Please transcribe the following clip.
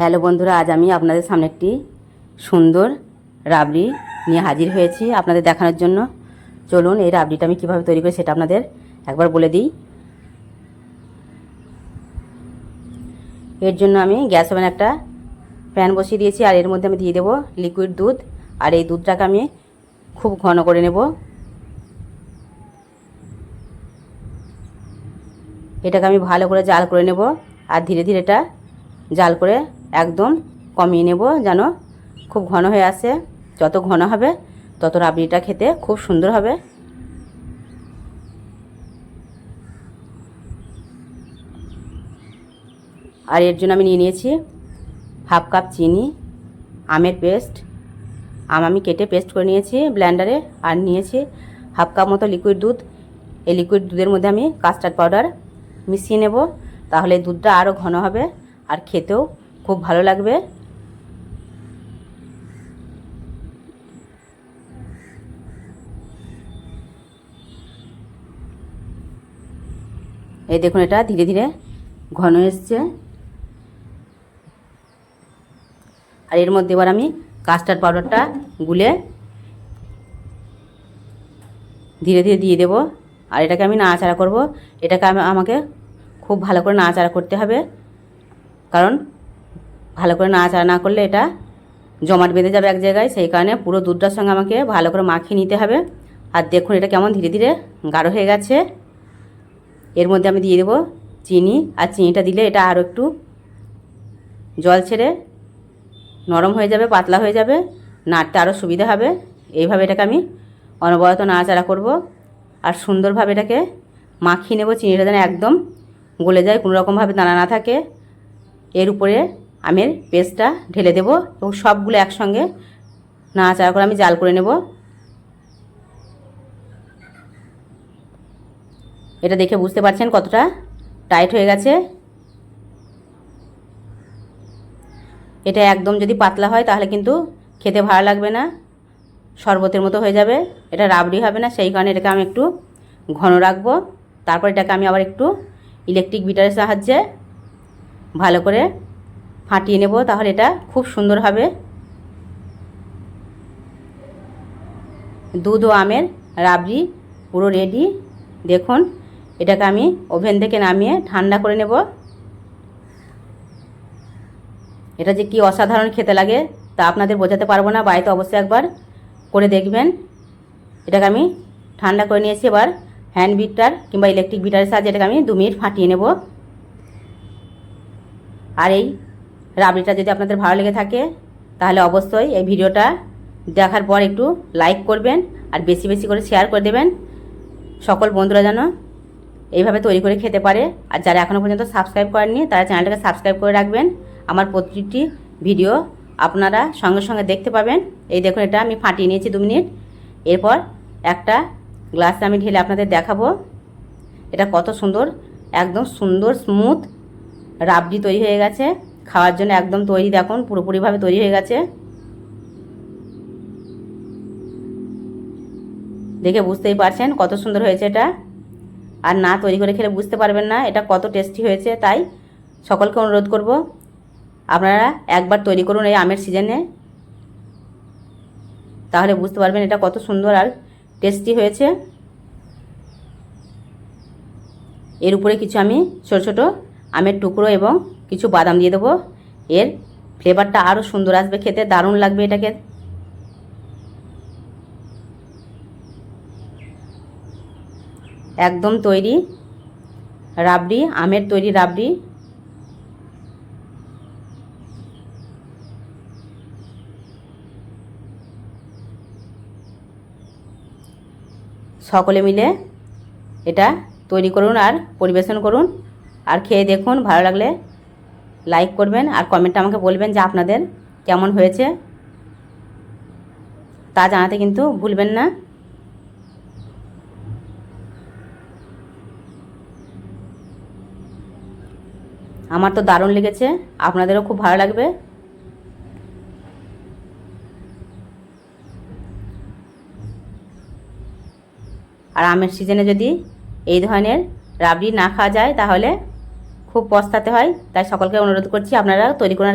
Hello বন্ধুরা, আজ আমি আপনাদের সামনে একটি সুন্দর রাবড়ি নিয়ে হাজির হয়েছি আপনাদের দেখানোর জন্য। চলুন এই রাবড়িটা আমি কীভাবে তৈরি করি সেটা আপনাদের একবার বলে দিই। এর জন্য আমি গ্যাস ওভেন একটা প্যান বসিয়ে দিয়েছি আর এর মধ্যে আমি দিয়ে দেবো লিকুইড দুধ। আর এই দুধটাকে আমি খুব ঘন করে নেব। এটাকে আমি ভালো করে জাল করে নেব। আর ধীরে ধীরে এটা জাল করে একদম কমিয়ে নেব যেন খুব ঘন হয়ে আসে। যত ঘন হবে, তত রাবড়িটা খেতে খুব সুন্দর হবে। আর এর জন্য আমি নিয়ে নিয়েছি হাফ কাপ চিনি, আমের পেস্ট। আম আমি কেটে পেস্ট করে নিয়েছি ব্ল্যান্ডারে আর নিয়েছি হাফ কাপ মতো লিকুইড দুধ। এই লিকুইড দুধের মধ্যে আমি কাস্টার্ড পাউডার মিশিয়ে নেব, তাহলে দুধটা আরও ঘন হবে আর খেতেও খুব ভালো লাগবে। এই দেখুন এটা ধীরে ধীরে ঘন এসছে। আর এর মধ্যে এবার আমি কাস্টার্ড পাউডারটা গুলে ধীরে ধীরে দিয়ে দেব। আর এটাকে আমি নাড়াচাড়া করব। এটাকে আমি, আমাকে খুব ভালো করে নাড়াচাড়া করতে হবে। কারণ ভালো করে নাড়াচাড়া না করলে এটা জমাট বেঁধে যাবে এক জায়গায়। সেই কারণে পুরো দুধটার সঙ্গে আমাকে ভালো করে মাখিয়ে নিতে হবে। আর দেখুন এটা কেমন ধীরে ধীরে গাঢ় হয়ে গেছে। এর মধ্যে আমি দিয়ে দেবো চিনি। আর চিনিটা দিলে এটা আরও একটু জল ছেড়ে নরম হয়ে যাবে, পাতলা হয়ে যাবে, নাড়তে আরও সুবিধা হবে। এইভাবে এটাকে আমি অনবরত নাড়াচাড়া করব। আর সুন্দরভাবে এটাকে মাখিয়ে নেব। চিনিটা যেন একদম গলে যায়, কোনো রকমভাবে দানা না থাকে। এর উপরে আমের পেস্টটা ঢেলে দেব এবং সবগুলো একসঙ্গে নাড়াচাড়া করে আমি জাল করে নেব। এটা দেখে বুঝতে পারছেন কতটা টাইট হয়ে গেছে। এটা একদম যদি পাতলা হয় তাহলে কিন্তু খেতে ভালো লাগবে না, শরবতের মতো হয়ে যাবে। এটা রাবড়ি হবে না, সেই কারণে এটাকে আমি একটু ঘন রাখব। তারপর এটাকে আমি আবার একটু ইলেকট্রিক বিটারের সাহায্যে ভালো করে ফাটিয়ে নেব, তাহলে এটা খুব সুন্দর হবে। দুধ ও আমের রাবড়ি পুরো রেডি দেখুন, এটাকে আমি ওভেন থেকে নামিয়ে ঠান্ডা করে নেব। এটা যে কি অসাধারণ খেতে লাগে, তা আপনাদের বোঝাতে পারব না, বাড়িতে অবশ্যই একবার করে দেখবেন। এটাকে আমি ঠান্ডা করে নিয়েছি, এবার হ্যান্ড বিটার কিংবা ইলেকট্রিক বিটারের সাহায্যে এটাকে আমি দু মিনিট ফাটিয়ে নেব। আর এই রাবড়িটা যদি আপনাদের ভালো লেগে থাকে, তাহলে অবশ্যই এই ভিডিওটা দেখার পর একটু লাইক করবেন আর বেশি বেশি করে শেয়ার করে দেবেন। সকল বন্ধুরা যেন এইভাবে তৈরি করে খেতে পারে। আর যারা এখনও পর্যন্ত সাবস্ক্রাইব করেননি, তারা চ্যানেলটাকে সাবস্ক্রাইব করে রাখবেন। আমার প্রতিটি ভিডিও আপনারা সঙ্গে সঙ্গে দেখতে পাবেন। এই দেখুন, এটা আমি ফাটিয়ে নিয়েছি দু মিনিট। এরপর একটা গ্লাসে আমি ঢেলে আপনাদের দেখাবো। এটা কত সুন্দর, একদম সুন্দর স্মুথ রাবড়ি তৈরি হয়ে গেছে। খাওয়ার জন্য একদম তৈরি দেখুন, পুরোপুরিভাবে তৈরি হয়ে গেছে। দেখে বুঝতেই পারছেন কত সুন্দর হয়েছে এটা। আর না তৈরি করে খেলে বুঝতে পারবেন না, এটা কত টেস্টি হয়েছে, তাই সকলকে অনুরোধ করব, আপনারা একবার তৈরি করুন এই আমের সিজনে। তাহলে বুঝতে পারবেন এটা কত সুন্দর আর টেস্টি হয়েছে। এর উপরে কিছু আমি ছোট ছোট আমের টুকরো এবং কিছু বাদাম দিয়ে দেবো। এর ফ্লেভারটা আরও সুন্দর আসবে খেতে, দারুণ লাগবে এটাকে। একদম তৈরি রাবড়ি, আমের তৈরি রাবড়ি। সকলে মিলে এটা তৈরি করুন আর পরিবেশন করুন। আর খেয়ে দেখুন, ভালো লাগলে লাইক করবেন আর কমেন্টে আমাকে বলবেন যে আপনাদের কেমন হয়েছে। তা জানাতে কিন্তু ভুলবেন না। আমার তো দারুণ লেগেছে, আপনাদেরও খুব ভালো লাগবে। আর আমের সিজনে যদি এই ধরনের রাবড়ি না খাওয়া যায় তাহলে খুব পস্তাতে হয় তাই সকলকে অনুরোধ করছি আপনারা তৈরি করে